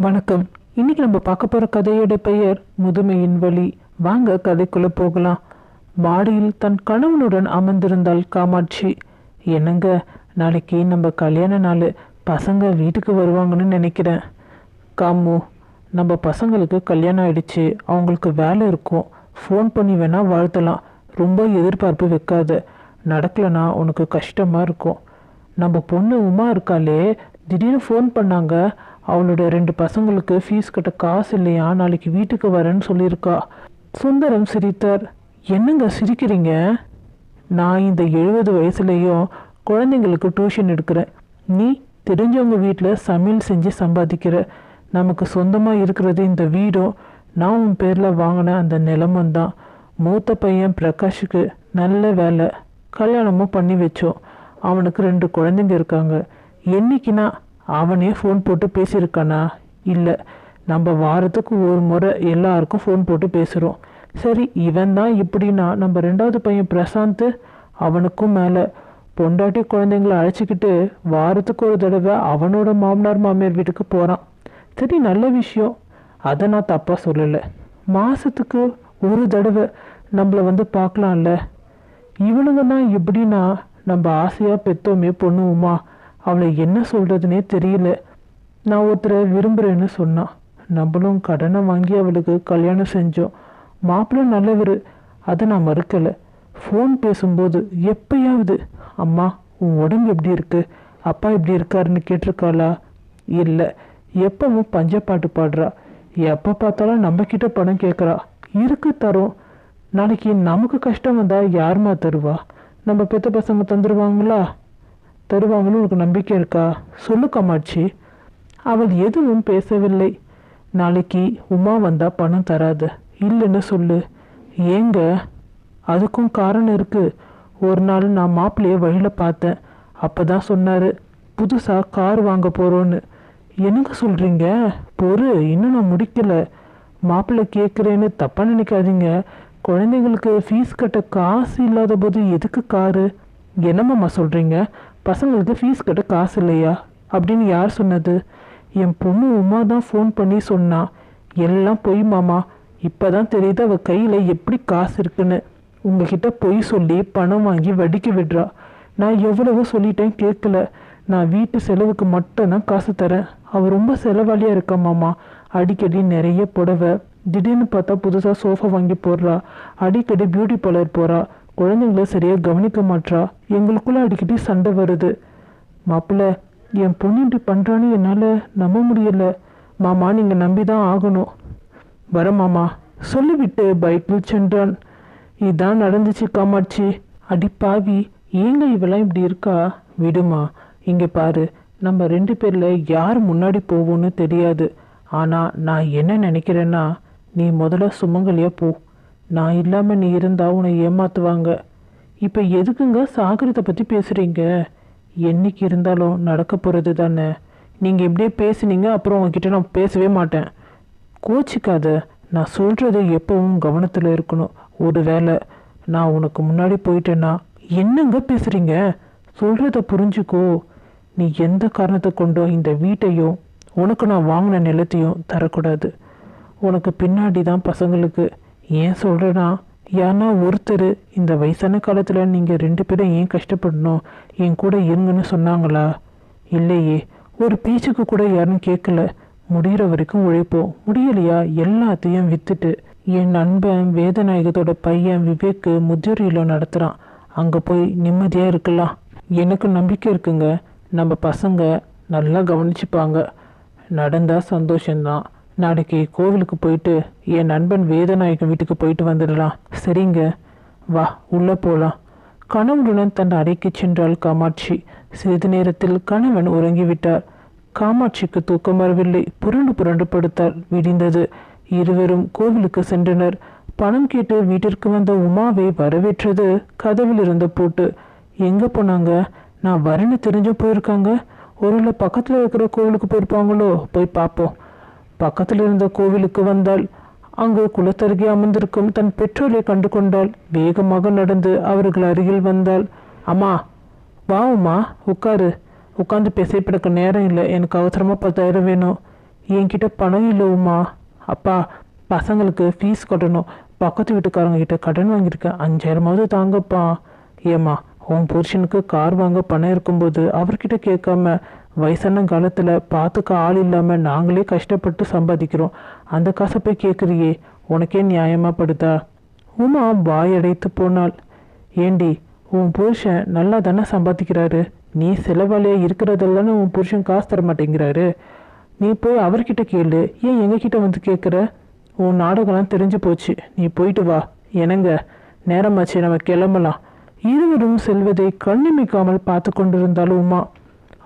வணக்கம். இன்னைக்கு நம்ம பார்க்க போகிற கதையோட பெயர் முதுமையின் வழி வாங்க கதைக்குள்ள போகலாம். மாடியில் தன் கணவனுடன் அமர்ந்திருந்தாள் காமாட்சி. என்னங்க நாளைக்கு நம்ம கல்யாண நாள். பசங்க வீட்டுக்கு வருவாங்கன்னு நினைக்கிறேன். காமு நம்ம பசங்களுக்கு கல்யாணம் ஆயிடுச்சு. அவங்களுக்கு வேலை இருக்கும். ஃபோன் பண்ணி வேணால் வாழ்த்தலாம். ரொம்ப எதிர்பார்ப்பு வைக்காத. நடக்கலைன்னா உனக்கு கஷ்டமாக இருக்கும். நம்ம பொண்ணு உமா இருக்காளே திடீர்னு ஃபோன் பண்ணாங்க. அவளோட ரெண்டு பசங்களுக்கு ஃபீஸ் கட்ட காசு இல்லையா? நாளைக்கு வீட்டுக்கு வரேன்னு சொல்லியிருக்கா. சுந்தரம் சிரித்தார். என்னங்க சிரிக்கிறீங்க? நான் இந்த எழுபது வயசுலேயும் குழந்தைங்களுக்கு டியூஷன் எடுக்கிறேன். நீ தெரிஞ்சவங்க வீட்டில் சமையல் செஞ்சு சம்பாதிக்கிற. நமக்கு சொந்தமாக இருக்கிறது இந்த வீடும். நான் உன் பேரில் வாங்கின அந்த நிலமும் தான். மூத்த பையன் பிரகாஷுக்கு நல்ல வேலை. கல்யாணமும் பண்ணி வச்சோம். அவனுக்கு ரெண்டு குழந்தைங்க இருக்காங்க. என்னைக்குன்னா அவனே ஃபோன் போட்டு பேசியிருக்கானா? இல்லை. நம்ம வாரத்துக்கு ஒரு முறை எல்லாருக்கும் ஃபோன் போட்டு பேசுகிறோம் சரி இவன் தான் இப்படின்னா நம்ம ரெண்டாவது பையன் பிரசாந்த் அவனுக்கும் மேலே. பொண்டாட்டி குழந்தைங்கள அழைச்சிக்கிட்டு வாரத்துக்கு ஒரு தடவை அவனோட மாமனார் மாமியார் வீட்டுக்கு போகிறான் சரி நல்ல விஷயம். அதை நான் தப்பாக சொல்லலை. மாதத்துக்கு ஒரு தடவை நம்மளை வந்து பார்க்கலாம்ல. இவனுங்க தான் எப்படின்னா நம்ம ஆசையாக பெத்தோமே பொண்ணுவோமா? அவளை என்ன சொல்கிறதுனே தெரியல. நான் ஒருத்தரை விரும்புகிறேன்னு சொன்னான் நம்மளும் கடனை வாங்கி அவளுக்கு கல்யாணம் செஞ்சோம். மாப்பிள்ளை நல்லவர் அதை நான் மறுக்கலை. ஃபோன் பேசும்போது எப்பயாவது அம்மா உன் உடம்பு எப்படி இருக்கு? அப்பா எப்படி இருக்காருன்னு கேட்டிருக்காளா? இல்லை எப்பவும் பஞ்சப்பாட்டு பாடுறா. எப்போ பார்த்தாலும் நம்மக்கிட்ட பணம் கேட்குறா. இருக்கு தரும். நாளைக்கு நமக்கு கஷ்டம் வந்தால் யாரும்மா தருவா? நம்ம பெத்த பசங்க தந்துடுவாங்களா தருவாங்கன்னு உனக்கு நம்பிக்கை இருக்கா? சொல்லு காமாட்சி. அவள் எதுவும் பேசவில்லை. நாளைக்கு உமா வந்தா பணம் தராது. இல்லைன்னு சொல்லு. ஏங்க? அதுக்கும் காரணம் இருக்கு. ஒரு நாள் நான் மாப்பிள்ளைய வழியில் பார்த்தேன். அப்பதான் சொன்னாரு புதுசா கார் வாங்க போகிறோன்னு என்னங்க சொல்றீங்க? பொறு இன்னும் நான் முடிக்கலை. மாப்பிள்ளை கேட்குறேன்னு தப்பாக நினைக்காதீங்க. குழந்தைங்களுக்கு ஃபீஸ் கட்ட காசு இல்லாத போது எதுக்கு காரு? என்னம்மாம்மா சொல்றீங்க? பசங்களுக்கு ஃபீஸ் கட்ட காசு இல்லையா? அப்படின்னு யார் சொன்னது? என் பொண்ணு உமா தான் ஃபோன் பண்ணி சொன்னா எல்லாம் பொய் மாமா இப்பதான் தெரியுது அவள் கையில் எப்படி காசு இருக்குன்னு. உங்ககிட்ட பொய் சொல்லி பணம் வாங்கி வடிக்க விடுறா. நான் எவ்வளவோ சொல்லிட்டேன் கேட்கல. நான் வீட்டு செலவுக்கு மட்டும்தான் காசு தரேன். அவள் ரொம்ப செலவாளியாக இருக்கா மாமா? அடிக்கடி நிறைய புடவை. திடீர்னு பார்த்தா புதுசாக சோஃபா வாங்கி போடுறா. அடிக்கடி பியூட்டி பார்லர் போகிறா குழந்தைங்கள சரியா கவனிக்க மாட்றா? எங்களுக்குள்ள அடிக்கடி சண்டை வருது. மாப்பிள்ள என் பொண்ணு இப்படி பண்றான்னு என்னால நம்ப முடியல. மாமா நீங்க நம்பிதான் ஆகணும். வர மாமா சொல்லிவிட்டு பைக்கில் சென்றான். இதான் நடந்துச்சு காமாட்சி. அடி பாவி ஏங்க இவெல்லாம் இப்படி இருக்கா? விடுமா இங்க பாரு. நம்ம ரெண்டு பேர்ல யார் முன்னாடி போவோன்னு தெரியாது. ஆனா நான் என்ன நினைக்கிறேன்னா நீ முதல்ல சுமங்கலையா போ. நான் இல்லாமல் நீ இருந்தால் உன்னை ஏமாற்றுவாங்க இப்போ எதுக்குங்க சாகரத்தை பற்றி பேசுகிறீங்க என்னைக்கு இருந்தாலும் நடக்க போகிறது தானே. நீங்கள் இப்படியே பேசுனீங்க அப்புறம் உங்ககிட்ட நான் பேசவே மாட்டேன். கோச்சிக்காத. நான் சொல்கிறது எப்பவும் கவனத்தில் இருக்கணும். ஒரு வேளை நான் உனக்கு முன்னாடி போயிட்டேன்னா என்னங்க பேசுகிறீங்க சொல்கிறத புரிஞ்சுக்கோ. நீ எந்த காரணத்தை கொண்டோ இந்த வீட்டையும் உனக்கு நான் வாங்கின நிலத்தையும் தரக்கூடாது. உனக்கு பின்னாடி தான் பசங்களுக்கு ஏன் சொல்றேன்னா ஏன்னா ஒருத்தர் இந்த வயசான காலத்தில் நீங்கள் ரெண்டு பேரும் ஏன் கஷ்டப்படணும்? என் கூட இருங்கன்னு சொன்னாங்களா? இல்லையே. ஒரு பேச்சுக்கு கூட யாரும் கேட்கல. முடிகிற வரைக்கும் உழைப்போம். முடியலையா? எல்லாத்தையும் விற்றுட்டு என் நண்பன் வேதநாயகத்தோட பையன் விவேக்கு முதியோர் நடத்துகிறான் அங்கே போய் நிம்மதியாக இருக்கலாம். எனக்கு நம்பிக்கை இருக்குங்க. நம்ம பசங்க நல்லா கவனிச்சுப்பாங்க. நடந்தால் சந்தோஷம்தான். நாளைக்கு கோவிலுக்கு போயிட்டு என் நண்பன் வேதநாயகம் வீட்டுக்கு போயிட்டு வந்துடலாம். சரிங்க. வா உள்ளே போகலாம் கணவனுடன் தன் அறைக்கு சென்றாள் காமாட்சி. சிறிது நேரத்தில் கணவன் உறங்கிவிட்டார். காமாட்சிக்கு தூக்கம் வரவில்லை. புரண்டு புரண்டு படுத்தால் விடிந்தது. இருவரும் கோவிலுக்கு சென்றனர். பணம் கேட்டு வீட்டிற்கு வந்த உமாவை வரவேற்றது கதவில் இருந்த பூட்டு. எங்க போனாங்க? நான் வரேன்னு தெரிஞ்சு போயிருக்காங்க. ஒருவேளை பக்கத்துல இருக்கிற கோவிலுக்கு போயிருப்பாங்களோ? போய் பார்ப்போம். பக்கத்தில் இருந்த கோவிலுக்கு வந்தாள். அங்கு குளத்தருகே அமர்ந்திருக்கும் தன் பெற்றோரை கண்டு கொண்டாள் வேகமாக நடந்து அவர்கள் அருகில் வந்தாள். அம்மா வா உமா உட்காரு. உட்காந்து பேசிப்பிடக்க நேரம் இல்லை. எனக்கு அவசரமாக பத்தாயிரம் வேணும். என்கிட்ட பணம் இல்லை உமா. அப்பா பசங்களுக்கு ஃபீஸ் கட்டணும். பக்கத்து வீட்டுக்காரங்க கிட்ட கடன் வாங்கியிருக்கேன். அஞ்சாயிரமாவது தாங்கப்பா. ஏம்மா உன் புருஷனுக்கு கார் வாங்க பணம் இருக்கும்போது அவர்கிட்ட கேட்காம வயசான காலத்தில் பார்த்துக்க ஆள் இல்லாமல் நாங்களே கஷ்டப்பட்டு சம்பாதிக்கிறோம். அந்த காசை போய் கேட்குறியே உனக்கே நியாயமாக படுதா? உமா வாய் அடைத்து போனாள். ஏண்டி உன் புருஷன் நல்லா தானே சம்பாதிக்கிறாரு? நீ செலவாளியாக இருக்கிறதெல்லாம் உன் புருஷன் காசு தர மாட்டேங்கிறாரு. நீ போய் அவர்கிட்ட கேளு ஏன் எங்ககிட்ட வந்து கேட்குற உன் நாடகம்லாம் தெரிஞ்சு போச்சு நீ போயிட்டு வா. என்னங்க நேரமாச்சு நம்ம கிளம்பலாம். இருவரும் செல்வதை கண்ணிமிக்காமல் பார்த்து கொண்டிருந்தாலும் உமா.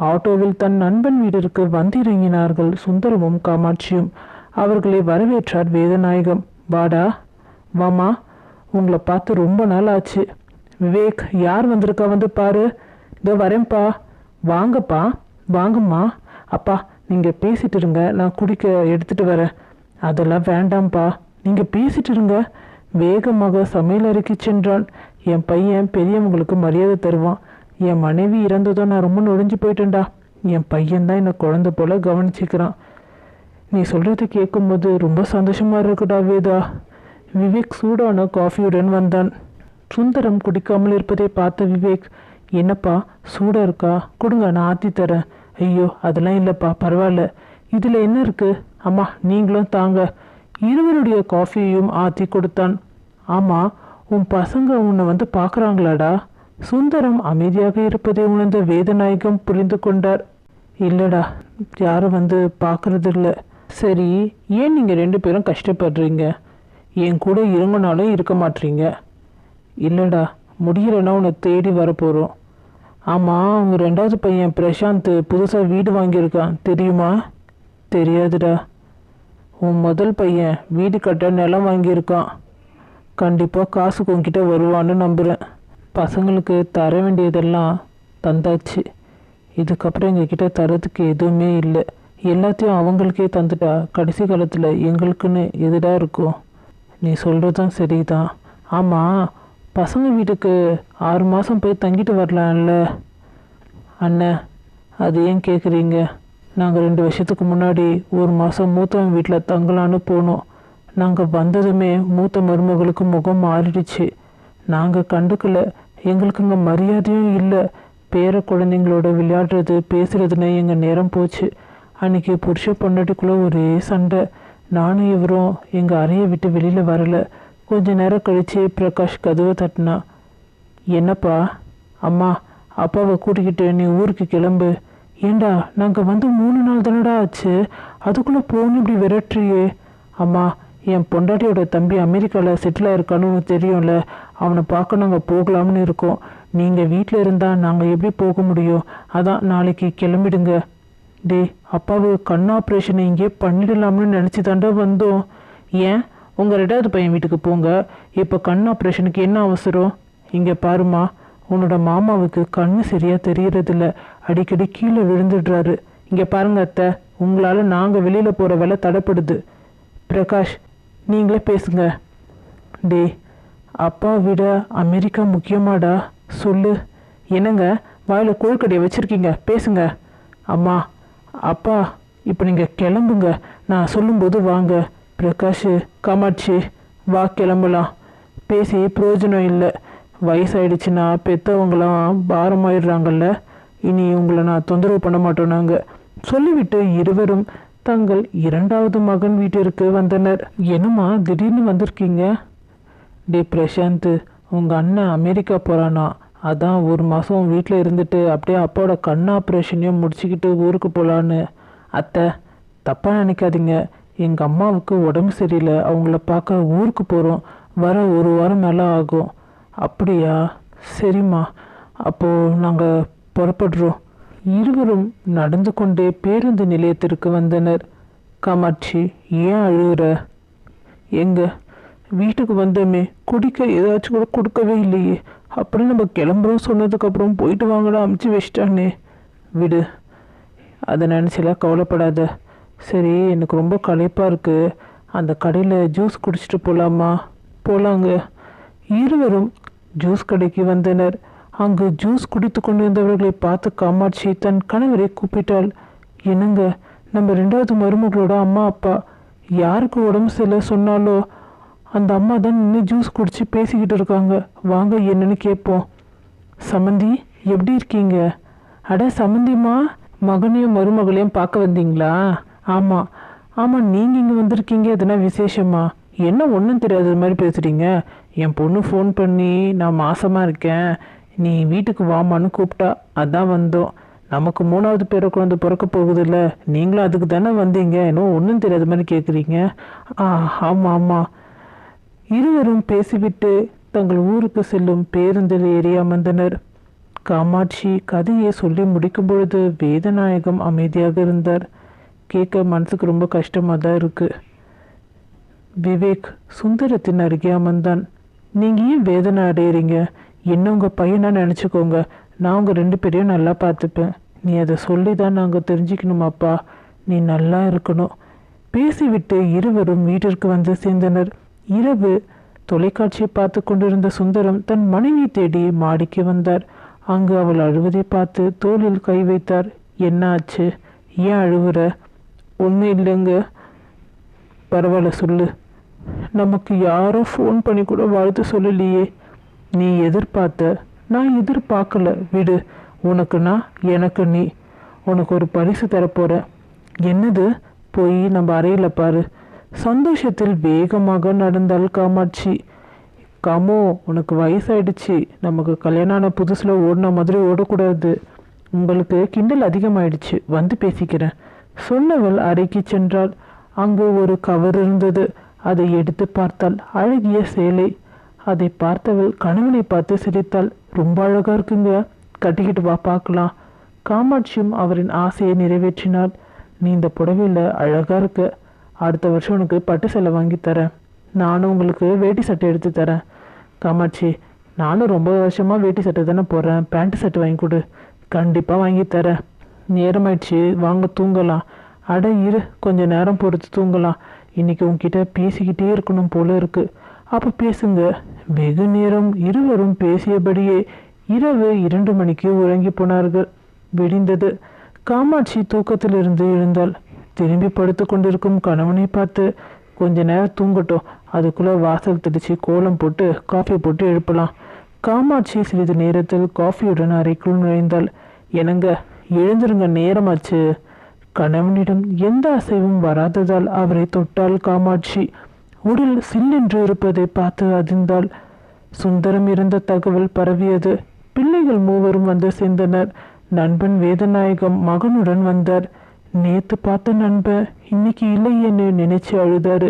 ஆட்டோவில் தன் நண்பன் வீட்டிற்கு வந்திறங்கினார்கள் சுந்தரமும் காமாட்சியும். அவர்களை வரவேற்றார் வேதநாயகம். வாடா வாமா உங்களை பார்த்து ரொம்ப நாள் ஆச்சு. விவேக் யார் வந்திருக்கா வந்து பாரு. இதோ வரேன்ப்பா. வாங்கப்பா வாங்கம்மா. அப்பா நீங்கள் பேசிட்டு இருங்க நான் குடிக்க எடுத்துட்டு வரேன். அதெல்லாம் வேண்டாம்ப்பா நீங்கள் பேசிட்டு இருங்க. வேகமாக சமையல் அறைக்கு சென்றான். என் பையன் பெரியவங்களுக்கு மரியாதை தருவான். என் மனைவி இறந்ததும் நான் ரொம்ப நொடிஞ்சு போயிட்டேன்டா. என் பையன் தான் என்னை குழந்த போல கவனிச்சுக்கிறான். நீ சொல்கிறத கேட்கும்போது ரொம்ப சந்தோஷமா இருக்குடா வேதா. விவேக் சூடான காஃபியுடன் வந்தான். சுந்தரம் குடிக்காமல் இருப்பதை பார்த்த விவேக் என்னப்பா சூடா இருக்கா? கொடுங்க நான் ஆத்தி தரேன். ஐயோ அதெல்லாம் இல்லைப்பா பரவாயில்ல. இதில் என்ன இருக்கு? அம்மா நீங்களும் தாங்க. இருவருடைய காஃபியையும் ஆத்தி கொடுத்தான். ஆமா உன் பசங்க உன்னை வந்து பார்க்குறாங்களாடா? சுந்தரம் அமைதியாக இருப்பதை உணர்ந்த வேதநாயகம் புரிந்து கொண்டார். இல்லடா யாரும் வந்து பார்க்கறது இல்லை சரி ஏன் நீங்கள் ரெண்டு பேரும் கஷ்டப்படுறீங்க? என் கூட இருங்கனாலும் இருக்க மாட்டீங்க. இல்லைடா முடியலன்னா உன்னை தேடி வரப்போகிறோம் ஆமாம் உங்கள் ரெண்டாவது பையன் பிரசாந்த் புதுசாக வீடு வாங்கியிருக்கான் தெரியுமா? தெரியாதுடா. உன் முதல் பையன் வீடு கட்ட நிலம் வாங்கியிருக்கான். கண்டிப்பாக காசுக்கு உங்ககிட்ட வருவான்னு நம்புகிறேன் பசங்களுக்கு தர வேண்டியதெல்லாம் தந்தாச்சு. இதுக்கப்புறம் எங்ககிட்ட தரத்துக்கு எதுவுமே இல்லை. எல்லாத்தையும் அவங்களுக்கே தந்துட்டா கடைசி காலத்தில் எங்களுக்குன்னு எதிராக இருக்கும்? நீ சொல்கிறதும் சரிதான். ஆமாம் பசங்க வீட்டுக்கு ஆறு மாதம் போய் தங்கிட்டு வரலாம்ல? அண்ணன் அது ஏன் கேட்குறீங்க நாங்கள் ரெண்டு வருஷத்துக்கு முன்னாடி ஒரு மாதம் மூத்தவன் வீட்டில் தங்கலான்னு போனோம். நாங்கள் வந்ததுமே மூத்த மருமகளுக்கு முகம் மாறிடுச்சு. நாங்கள் கண்டுக்கல. எங்களுக்கு இங்கே மரியாதையும் இல்லை. பேர குழந்தைங்களோட விளையாடுறது பேசுறதுன்னு எங்கள் நேரம் போச்சு. அன்னைக்கு புருஷ பொண்டாட்டிக்குள்ளே ஒரே சண்டை. நானும் இவரும் எங்கள் அறையை விட்டு வெளியில் வரல. கொஞ்ச நேரம் கழிச்சு பிரகாஷ் கதவை தட்டினா என்னப்பா? அம்மா அப்பாவை கூட்டிக்கிட்டு நீ ஊருக்கு கிளம்பு. ஏண்டா நாங்கள் வந்து மூணு நாள் தானடா ஆச்சு? அதுக்குள்ளே போகணும் இப்படி விரட்டுறியே. அம்மா என் பொண்டாட்டியோட தம்பி அமெரிக்காவில் செட்டில் ஆயிருக்கான்னு தெரியும்ல. அவனை பார்க்க நாங்கள் போகலாம்னு இருக்கோம். நீங்கள் வீட்டில் இருந்தால் நாங்கள் எப்படி போக முடியும்? அதான் நாளைக்கு கிளம்பிடுங்க. டேய் அப்பாவுக்கு கண் ஆப்ரேஷனை இங்கேயே பண்ணிடலாம்னு நினச்சி தாண்டா வந்தோம். ஏன்? உங்கள் ரெண்டாவது பையன் வீட்டுக்கு போங்க. இப்போ கண் ஆப்ரேஷனுக்கு என்ன அவசரம்? இங்கே பாருமா உன்னோட மாமாவுக்கு கண் சரியாக தெரியறதில்ல. அடிக்கடி கீழே விழுந்துடுறாரு. இங்கே பாருங்க அத்தை உங்களால் நாங்கள் வெளியில் போகிற வேலை தடைப்படுது. பிரகாஷ் நீங்களே பேசுங்க. டே அப்பா விட அமெரிக்கா முக்கியமாடா? சொல்லு. என்னங்க? வாயில் கோழ்கடையை வச்சுருக்கீங்க. பேசுங்க. அம்மா அப்பா இப்போ நீங்கள் கிளம்புங்க. நான் சொல்லும்போது வாங்க. பிரகாஷ் காமாட்சி வா கிளம்பலாம். பேசி பிரயோஜனம் இல்லை. வயசாயிடுச்சுன்னா பெற்றவங்களாம் பாரமாயிடுறாங்கல்ல. இனி உங்களை நான் தொந்தரவு பண்ண மாட்டோம் நாங்கள் சொல்லிவிட்டு இருவரும் தங்கள் இரண்டாவது மகன் வீட்டிற்கு வந்தனர். என்னம்மா திடீர்னு வந்திருக்கீங்க? டே பிரசாந்த் உங்கள் அண்ணன் அமெரிக்கா போகிறானா அதான் ஒரு மாதம் வீட்டில் இருந்துட்டு அப்படியே அப்பாவோட கண் ஆப்ரேஷனையும் முடிச்சுக்கிட்டு ஊருக்கு போகலான்னு அத்தை தப்பாக நினைக்காதீங்க. எங்கள் அம்மாவுக்கு உடம்பு சரியில்லை. அவங்கள பார்க்க ஊருக்கு போகிறோம் வர ஒரு வாரம் மேலே ஆகும். அப்படியா? சரிம்மா. அப்போது நாங்கள் புறப்படுறோம். இருவரும் நடந்து கொண்டே பேருந்து நிலையத்திற்கு வந்தனர். காமாட்சி ஏன் அழுகிற? எங்கள் வீட்டுக்கு வந்தோமே குடிக்க ஏதாச்சும் கூட கொடுக்கவே இல்லையே. அப்புறம் நம்ம கிளம்புறோம் சொன்னதுக்கப்புறம் போயிட்டு வாங்கடா அமுச்சு வச்சிட்டானே. விடு. அதை நினச்சிலாம் கவலைப்படாத. சரி எனக்கு ரொம்ப களைப்பாக இருக்குது அந்த கடையில் ஜூஸ் குடிச்சிட்டு போகலாமா போகலாங்க இருவரும் ஜூஸ் கடைக்கு வந்தனர். அங்கு ஜூஸ் குடித்து கொண்டு வந்தவர்களை பார்த்து காமாட்சி தன் கணவரை கூப்பிட்டாள். என்னங்க நம்ம ரெண்டாவது மருமகளோட அம்மா அப்பா யாருக்கு உடம்பு சரியில்லை சொன்னாலோ? அந்த அம்மா தான் நின்று ஜூஸ் குடிச்சு பேசிக்கிட்டு இருக்காங்க. வாங்க என்னன்னு கேட்போம். சமந்தி எப்படி இருக்கீங்க? அட சமந்திம்மா மகனையும் மருமகளையும் பார்க்க வந்தீங்களா? ஆமாம் ஆமாம் நீங்கள் இங்கே வந்திருக்கீங்க எதுனா விசேஷமா? என்ன ஒன்றும் தெரியாத மாதிரி பேசுகிறீங்க என் பொண்ணு ஃபோன் பண்ணி நான் மாசமாக இருக்கேன். நீ வீட்டுக்கு வாமான்னு கூப்பிட்டா அதான் வந்தோம். நமக்கு மூணாவது பேர குழந்தை பிறக்க போகுதுல்ல. நீங்களும் அதுக்கு தானே வந்தீங்க? இன்னும் ஒன்றும் தெரியாத மாதிரி கேட்குறீங்க ஆ ஆமாம் ஆமாம் இருவரும் பேசிவிட்டு தங்கள் ஊருக்கு செல்லும் பேருந்தில் ஏறி அமர்ந்தனர். காமாட்சி கதையை சொல்லி முடிக்கும் பொழுது வேதநாயகம் அமைதியாக இருந்தார். கேட்க மனசுக்கு ரொம்ப கஷ்டமாக தான் இருக்கு. விவேக் சுந்தரத்தின் அருகே அமர்ந்தான். நீங்கள் ஏன் வேதனை அடையிறீங்க? என்ன உங்கள் பையனாக நினச்சிக்கோங்க. நான் உங்கள் ரெண்டு பேரையும் நல்லா பார்த்துப்பேன். நீ அதை சொல்லி தான் நாங்கள் தெரிஞ்சுக்கணுமாப்பா நீ நல்லா இருக்கணும். பேசிவிட்டு இருவரும் வீட்டிற்கு வந்து சேர்ந்தனர். இரவு தொலைக்காட்சியை பார்த்து கொண்டிருந்த சுந்தரம் தன் மனைவி தேடி மாடிக்கு வந்தார். அங்கு அவள் அழுவதை பார்த்து தோளில் கை வைத்தார். என்ன ஆச்சு ஏன் அழுவுற? ஒன்றும் இல்லைங்க. பரவாயில்ல சொல்லு. நமக்கு யாரும் ஃபோன் பண்ணி கூட வாழ்த்து சொல்லலையே. நீ எதிர்பார்த்த? நான் எதிர்பார்க்கல. விடு. உனக்கு நான் எனக்கு நீ. உனக்கு ஒரு பரிசு தரப்போகிறேன் என்னது? போய் நம்ம அறையில் பாரு. சந்தோஷத்தில் வேகமாக நடந்தாள் காமாட்சி. காமோ உனக்கு வயசாயிடுச்சு. நமக்கு கல்யாணம் ஆன புதுசில் ஓடின மாதிரி ஓடக்கூடாது. உங்களுக்கு கிண்டல் அதிகமாயிடுச்சு. வந்து பேசிக்கிறேன். சொன்னவள் அறைக்கு சென்றாள். அங்கு ஒரு கவர் இருந்தது. அதை எடுத்து பார்த்தாள். அழகிய சேலை. அதை பார்த்தவள் கணவனை பார்த்து சிரித்தாள். ரொம்ப அழகா இருக்குங்க. கட்டிக்கிட்டு வா பார்க்கலாம். காமாட்சியும் அவரின் ஆசையை நிறைவேற்றினாள். நீ இந்த புடவையில் அழகாக இருக்க. அடுத்த வருஷம் உனக்கு பட்டு சேலை வாங்கி தரேன். நானும் உங்களுக்கு வேட்டி சட்டை எடுத்து தரேன். காமாட்சி நானும் ரொம்ப வருஷமாக வேட்டி சட்டை தானே போடுறேன். பேண்ட் சட்டை வாங்கி கொடு. கண்டிப்பாக வாங்கி தரேன். நேரமாயிடுச்சு. வாங்க தூங்கலாம். அட இரு. கொஞ்சம் நேரம் பொறுத்து தூங்கலாம். இன்னைக்கு உங்ககிட்ட பேசிக்கிட்டே இருக்கணும் போல இருக்கு. அப்போ பேசுங்க. வெகு நேரம் இருவரும் பேசியபடியே இரவு இரண்டு மணிக்கு உறங்கி போனார்கள். விடிந்தது. காமாட்சி தூக்கத்திலிருந்து எழுந்தாள். திரும்பி படுத்து கொண்டிருக்கும் கணவனை பார்த்து கொஞ்ச நேரம் தூங்கட்டும். அதுக்குள்ள வாசல் தெளிச்சு கோலம் போட்டு காஃபி போட்டு எழுப்பலாம். காமாட்சி சிறிது நேரத்தில் காஃபியுடன் அறைக்குள் நுழைந்தாள். எனங்க எழுந்திருங்க நேரமாச்சு. கணவனிடம் எந்த அசைவும் வராததால் அவரை தொட்டாள் காமாட்சி. உடல் சில்லென்று இருப்பதை பார்த்து அதிர்ந்தாள். சுந்தரம் இருந்த தகவல் பரவியது. பிள்ளைகள் மூவரும் வந்து சேர்ந்தனர். நண்பன் வேதநாயகம் மகனுடன் வந்தார். நேத்து பார்த்த நண்பன் இன்னைக்கு இல்லையேன்னு நினைச்சு அழுதாரு.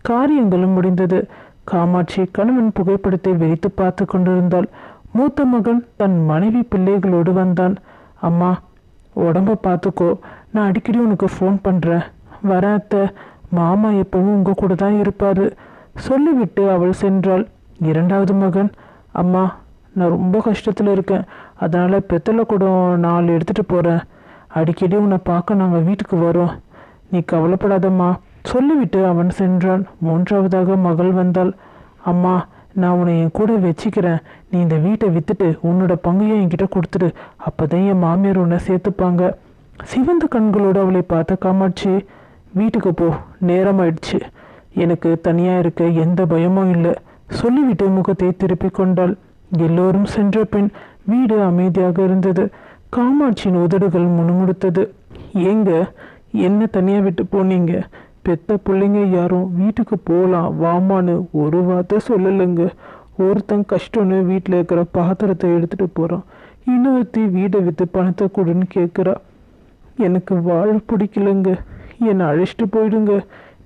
காரியங்களும் முடிந்தது. காமாட்சி கணவன் புகைப்படத்தை வெறித்து பார்த்து கொண்டிருந்தாள். மூத்த மகன் தன் மனைவி பிள்ளைகளோடு வந்தான். அம்மா உடம்ப பார்த்துக்கோ. நான் அடிக்கடி உனக்கு ஃபோன் பண்ணுறேன் வரேன் அத்தை. மாமா எப்பவும் உங்க கூட தான் இருப்பாரு. சொல்லிவிட்டு அவள் சென்றாள். இரண்டாவது மகன் அம்மா நான் ரொம்ப கஷ்டத்தில் இருக்கேன். அதனால் பெத்தலை கூட நாலு எடுத்துகிட்டு போகிறேன் அடிக்கடி உன்னை பார்க்க நாங்கள் வீட்டுக்கு வரோம் நீ கவலைப்படாதம்மா. சொல்லிவிட்டு அவன் சென்றான். மூன்றாவதாக மகள் வந்தாள். அம்மா நான் உன்னை என் கூட வச்சுக்கிறேன். நீ இந்த வீட்டை வித்துட்டு உன்னோட பங்கையும் என்கிட்ட கொடுத்துடு. அப்போதான் என் மாமியார் உன்னை சேர்த்துப்பாங்க. சிவந்த கண்களோடு அவளை பார்த்த காமாட்சி வீட்டுக்கு போ. நேரமாயிடுச்சு. எனக்கு தனியாக இருக்க எந்த பயமும் இல்லை. சொல்லிவிட்டு முகத்தை திருப்பிக் கொண்டாள். எல்லோரும் சென்ற பின் வீடு அமைதியாக இருந்தது. காமாட்சியின் உதடுகள் முணுமுணுத்தது. ஏங்க என்ன தனியாக விட்டு போனீங்க? பெத்த பிள்ளைங்க யாரும் வீட்டுக்கு போகலாம் வாமான்னு ஒரு வார்த்தை சொல்லலைங்க. ஒருத்தன் கஷ்டம்னு வீட்டில் இருக்கிற பாத்திரத்தை எடுத்துட்டு போகிறான் இன்னொருத்தி வீடை விற்று பணத்தை கொடுன்னு கேட்குறா எனக்கு வாழ பிடிக்கலங்க. என்னை அழைச்சிட்டு போயிடுங்க.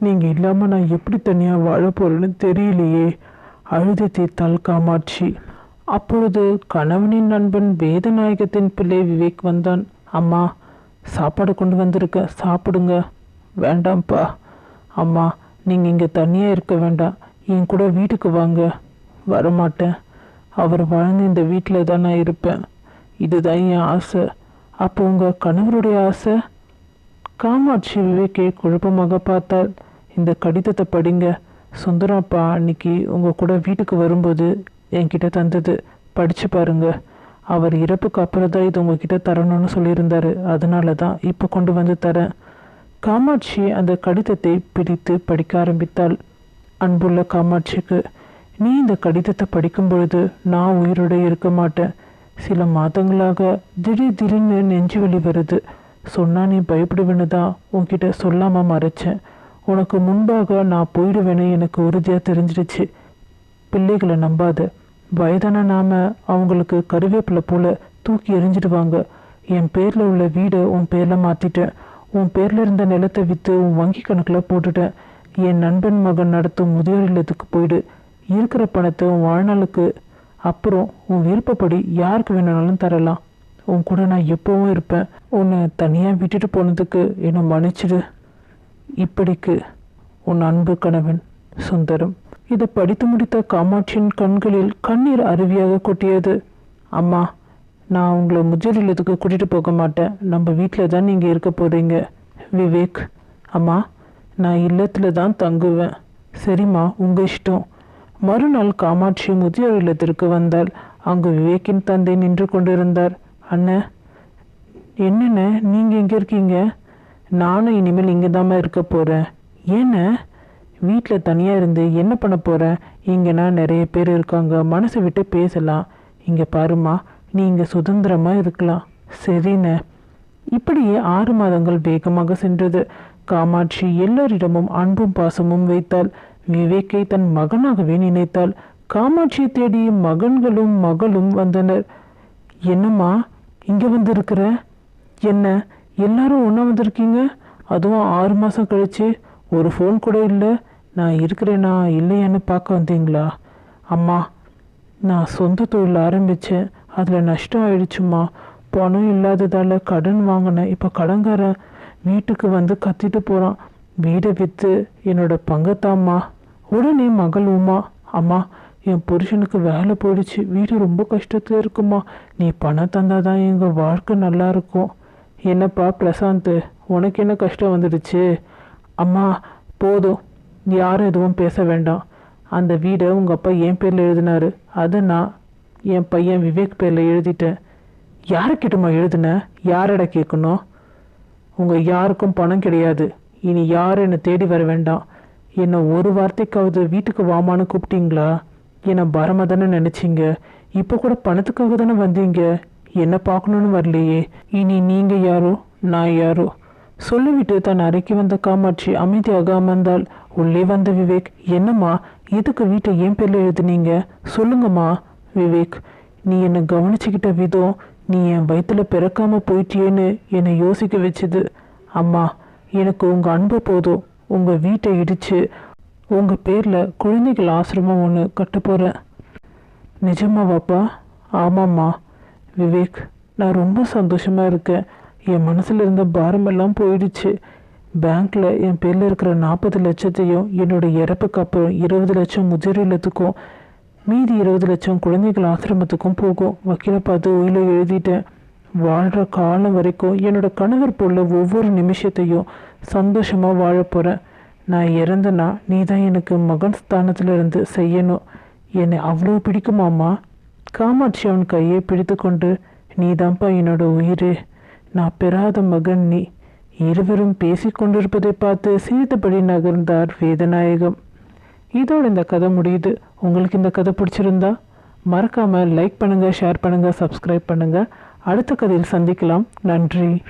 நீங்கள் இல்லாமல் நான் எப்படி தனியாக வாழ போகிறேன்னு தெரியலையே. அழுது தல் காமாட்சி. அப்பொழுது கணவனின் நண்பன் வேதநாயகத்தின் பிள்ளை விவேக் வந்தான். அம்மா சாப்பாடு கொண்டு வந்திருக்க சாப்பிடுங்க. வேண்டாம்ப்பா. அம்மா நீங்கள் இங்கே தனியாக இருக்க வேண்டாம். என் கூட வீட்டுக்கு வாங்க. வரமாட்டேன். அவர் வாழ்ந்து இந்த வீட்டில் தான் நான் இருப்பேன். இதுதான் என் ஆசை. அப்போ உங்கள் கணவருடைய ஆசை? காமாட்சி விவேக்கை குழப்பமாக பார்த்தால் இந்த கடிதத்தை படிங்க. சுந்தரம் அப்பா அன்னைக்கு உங்கள் கூட வீட்டுக்கு வரும்போது என்கிட்ட தந்தது. படிச்சு பாருங்க. அவர் இறப்புக்கு அப்புறம் தான் இது உங்ககிட்ட தரணும்னு சொல்லியிருந்தாரு. அதனால தான் இப்போ கொண்டு வந்து தரேன். காமாட்சி அந்த கடிதத்தை பிடித்து படிக்க ஆரம்பித்தாள். அன்புள்ள காமாட்சிக்கு நீ இந்த கடிதத்தை படிக்கும் பொழுது நான் உயிரோடு இருக்க மாட்டேன். சில மாதங்களாக திடீர் திடீர்னு நெஞ்சு வலி வருது. சொன்னா நீ பயப்படுவேன்னு தான் உன்கிட்ட சொல்லாம மறைச்சேன். உனக்கு முன்பாக நான் போயிடுவேன்னு எனக்கு உறுதியாக தெரிஞ்சிடுச்சு. பிள்ளைகளை நம்பாத. வயதான நாம அவங்களுக்கு கருவேப்பிலை போல தூக்கி எறிஞ்சிடுவாங்க. என் பேரில் உள்ள வீடை உன் பேரில் மாற்றிட்டேன் உன் பேரில் இருந்த நிலத்தை விற்று உன் வங்கி கணக்கில் போட்டுட்டேன். என் நண்பன் மகன் நடத்தும் முதியோர் இல்லத்துக்கு போயிடு. இருக்கிற பணத்தை உன் வாழ்நாளுக்கு. அப்புறம் உன் விருப்பப்படி யாருக்கு வேணும்னாலும் தரலாம். உன் கூட நான் எப்பவும் இருப்பேன். உன்னை தனியாக விட்டுட்டு போனதுக்கு என்னை மன்னிச்சிடு. இப்படிக்கு உன் அன்பு கணவன் சுந்தரம். இதை படித்து முடித்த காமாட்சியின் கண்களில் கண்ணீர் அருவியாக கொட்டியது. அம்மா நான் உங்களை முதியோர் இல்லத்துக்கு கூட்டிகிட்டு போக மாட்டேன். நம்ம வீட்டில் தான் நீங்கள் இருக்க போகிறீங்க விவேக் அம்மா நான் இல்லத்தில் தான் தங்குவேன். சரிம்மா உங்கள் இஷ்டம். மறுநாள் காமாட்சி முதியோர் இல்லத்திற்கு வந்தால் அங்கு விவேக்கின் தந்தை நின்று கொண்டிருந்தார். அண்ணன் என்னென்ன நீங்கள் எங்கே இருக்கீங்க? நானும் இனிமேல் இங்கே தான் இருக்க போகிறேன் ஏண்ணே வீட்டில் தனியாக இருந்து என்ன பண்ண போகிறேன் இங்கேனா நிறைய பேர் இருக்காங்க. மனசை விட்டு பேசலாம். இங்கே பாருமா நீ இங்கே சுதந்திரமாக இருக்கலாம். சரிண்ணே. இப்படியே ஆறு மாதங்கள் வேகமாக சென்றது. காமாட்சி எல்லோரிடமும் அன்பும் பாசமும் வைத்தாள். விவேக்கை தன் மகனாகவே நினைத்தாள். காமாட்சியை தேடி மகன்களும் மகளும் வந்தனர். என்னம்மா இங்கே வந்திருக்கிற? என்ன எல்லாரும் ஒன்றா வந்திருக்கீங்க? அதுவும் ஆறு மாதம் கழிச்சு? ஒரு ஃபோன் கூட இல்லை. நான் இருக்கிறேனா இல்லையான்னு பார்க்க வந்தீங்களா? அம்மா நான் சொந்த தொழில் ஆரம்பித்தேன் அதில் நஷ்டம் ஆயிடுச்சுமா பணம் இல்லாததால் கடன் வாங்கினேன். இப்போ கடன்காரன் வீட்டுக்கு வந்து கத்திட்டு போகிறான் வீடை விற்று என்னோட பங்கத்தாம்மா உடனே மகள் உமா அம்மா என் புருஷனுக்கு வேலை போயிடுச்சு. வீடு ரொம்ப கஷ்டத்தில் இருக்குமா நீ பணம் தந்தால் தான் எங்கள் வாழ்க்கை நல்லா இருக்கும். என்னப்பா பிரசாந்த் உனக்கு என்ன கஷ்டம் வந்துடுச்சு? அம்மா போதும். யாரும் எதுவும் பேச வேண்டாம். அந்த வீடை உங்கள் அப்பா என் பேரில் எழுதினாரு. அதை நான் என் பையன் விவேக் பேரில் எழுதிட்டேன். யாருக்கிட்டமா எழுதுன? யாரடா கேட்கணும்? உங்கள் யாருக்கும் பணம் கிடையாது. இனி யாரும் என்னை தேடி வர வேண்டாம். என்னை ஒரு வார்த்தைக்காவது வீட்டுக்கு வாமான்னு கூப்பிட்டீங்களா? என்னை பரம தானே நினச்சிங்க. இப்போ கூட பணத்துக்காக தானே வந்தீங்க. என்ன பார்க்கணுன்னு வரலையே. இனி நீங்கள் யாரோ? நான் யாரோ? சொல்லிவிட்டு தன் அறைக்கு வந்த காமாட்சி அமைதியாக அமர்ந்தால் உள்ளே வந்த விவேக் என்னம்மா எதுக்கு வீட்டை ஏன் பேரில் எழுதுனீங்க? சொல்லுங்கம்மா. விவேக் நீ என்னை கவனிச்சுக்கிட்ட விதம் நீ என் வயிற்றுல பிறக்காம போயிட்டியேன்னு என்னை யோசிக்க வச்சுது. அம்மா எனக்கு உங்கள் அன்பு போதும். உங்கள் வீட்டை இடித்து உங்கள் பேரில் குழந்தைகள் ஆசிரமம் ஒன்று கட்ட போகிறேன் நிஜமாவாப்பா ஆமாம்மா. விவேக் நான் ரொம்ப சந்தோஷமாக இருக்கேன். என் மனசில் இருந்த பாரமெல்லாம் போயிடுச்சு. பேங்க்கில் என் பேரில் இருக்கிற நாற்பது லட்சத்தையும் என்னோட இறப்புக்கு அப்புறம் இருபது லட்சம் முதிர் இல்லத்துக்கும் மீதி இருபது லட்சம் குழந்தைகள் ஆசிரமத்துக்கும் போகும். வக்கீலை பார்த்து உயில எழுதிட்டேன். வாழ்கிற காலம் வரைக்கும் என்னோட கணவர் போல ஒவ்வொரு நிமிஷத்தையும் சந்தோஷமாக வாழ போகிறேன் நான் இறந்தனா நீ தான் எனக்கு மகன் ஸ்தானத்துல இருந்து செய்யணும். என்னை அவ்வளோ பிடிக்குமாம்மா? காமாட்சி அவன் கையை பிடித்து கொண்டு நீதான்ப்பா என்னோட உயிர். நான் பெறாத மகன் நீ. இருவரும் பேசிக்கொண்டிருப்பதை பார்த்து சிரித்தபடி நகர்ந்தார் வேதநாயகம். இதோட இந்த கதை முடியுது. உங்களுக்கு இந்த கதை பிடிச்சிருந்தா மறக்காமல் லைக் பண்ணுங்கள் ஷேர் பண்ணுங்கள் சப்ஸ்கிரைப் பண்ணுங்கள் அடுத்த கதையில் சந்திக்கலாம். நன்றி.